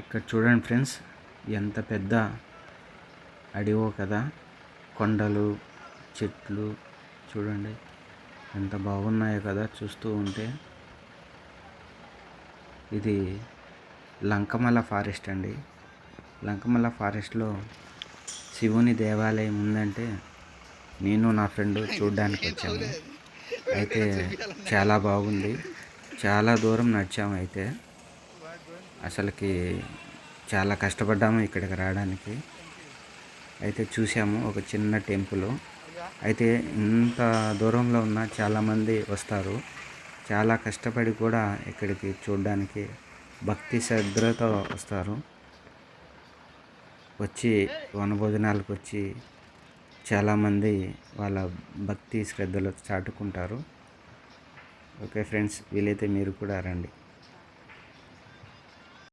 ఇక్కడ చూడండి ఫ్రెండ్స్ ఎంత పెద్ద అడివో కదా. కొండలు చెట్లు చూడండి ఎంత బాగున్నాయో కదా చూస్తూ ఉంటే. ఇది లంకమల్ల ఫారెస్ట్ అండి. లంకమల్ల ఫారెస్ట్లో శివుని దేవాలయం ఉందంటే నేను నా ఫ్రెండ్ చూడడానికి వచ్చాము. అయితే చాలా బాగుంది. చాలా దూరం నడిచాము అయితే. అసలుకి చాలా కష్టపడ్డాము ఇక్కడికి రావడానికి. అయితే చూసాము ఒక చిన్న టెంపుల్. అయితే ఇంత దూరంలో ఉన్న చాలామంది వస్తారు. చాలా కష్టపడి కూడా ఇక్కడికి చూడడానికి భక్తి శ్రద్ధలతో వస్తారు. వచ్చి వనభోజనాలకు వచ్చి చాలామంది వాళ్ళ భక్తి శ్రద్ధలు చాటుకుంటారు. ఓకే ఫ్రెండ్స్ వీలైతే మీరు కూడా రండి.